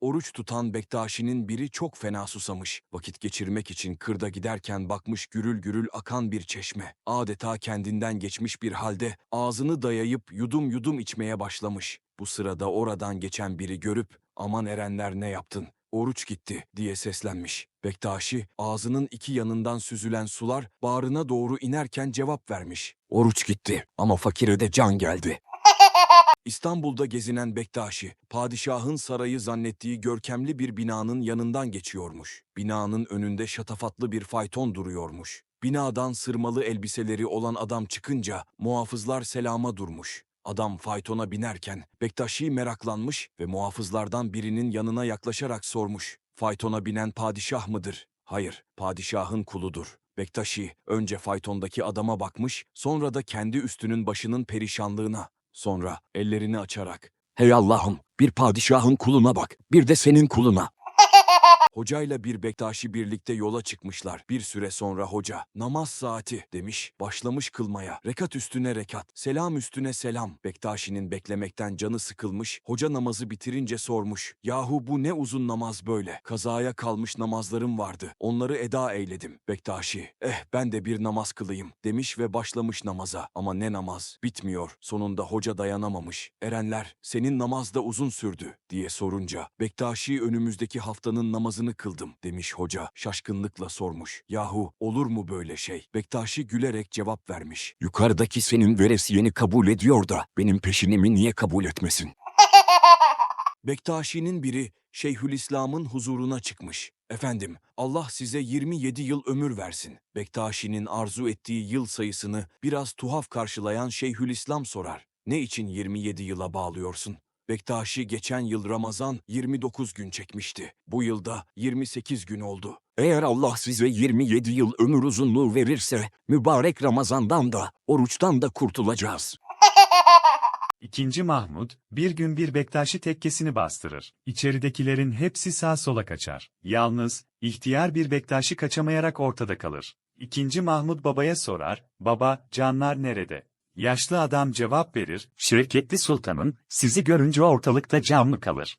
Oruç tutan Bektaşi'nin biri çok fena susamış. Vakit geçirmek için kırda giderken bakmış gürül gürül akan bir çeşme. Adeta kendinden geçmiş bir halde ağzını dayayıp yudum yudum içmeye başlamış. Bu sırada oradan geçen biri görüp aman erenler ne yaptın? Oruç gitti diye seslenmiş. Bektaşi ağzının iki yanından süzülen sular bağrına doğru inerken cevap vermiş. Oruç gitti ama fakire de can geldi. İstanbul'da gezinen Bektaşi, padişahın sarayı zannettiği görkemli bir binanın yanından geçiyormuş. Binanın önünde şatafatlı bir fayton duruyormuş. Binadan sırmalı elbiseleri olan adam çıkınca muhafızlar selama durmuş. Adam faytona binerken Bektaşi meraklanmış ve muhafızlardan birinin yanına yaklaşarak sormuş. Faytona binen padişah mıdır? Hayır, padişahın kuludur. Bektaşi önce faytondaki adama bakmış, sonra da kendi üstünün başının perişanlığına, sonra ellerini açarak Hey Allah'ım, bir padişahın kuluna bak, bir de senin kuluna. Hocayla bir Bektaşi birlikte yola çıkmışlar. Bir süre sonra hoca, namaz saati demiş, başlamış kılmaya. Rekat üstüne rekat, selam üstüne selam. Bektaşi'nin beklemekten canı sıkılmış, hoca namazı bitirince sormuş. Yahu bu ne uzun namaz böyle? Kazaya kalmış namazlarım vardı. Onları eda eyledim. Bektaşi, eh ben de bir namaz kılayım demiş ve başlamış namaza. Ama ne namaz? Bitmiyor. Sonunda hoca dayanamamış. Erenler, senin namaz da uzun sürdü diye sorunca. Bektaşi önümüzdeki haftanın namazını kıldım demiş hoca. Şaşkınlıkla sormuş. Yahu olur mu böyle şey? Bektaşi gülerek cevap vermiş. Yukarıdaki senin veresiyeni kabul ediyor da benim peşinimi niye kabul etmesin? Bektaşi'nin biri Şeyhülislam'ın huzuruna çıkmış. Efendim, Allah size 27 yıl ömür versin. Bektaşi'nin arzu ettiği yıl sayısını biraz tuhaf karşılayan Şeyhülislam sorar. Ne için 27 yıla bağlıyorsun? Bektaşi geçen yıl Ramazan 29 gün çekmişti. Bu yılda 28 gün oldu. Eğer Allah size 27 yıl ömür uzunluğu verirse, mübarek Ramazan'dan da, oruçtan da kurtulacağız. İkinci Mahmud, bir gün bir Bektaşi tekkesini bastırır. İçeridekilerin hepsi sağ sola kaçar. Yalnız, ihtiyar bir Bektaşi kaçamayarak ortada kalır. İkinci Mahmud babaya sorar, baba, canlar nerede? Yaşlı adam cevap verir, Şevketli Sultan'ın, sizi görünce ortalıkta can mı kalır?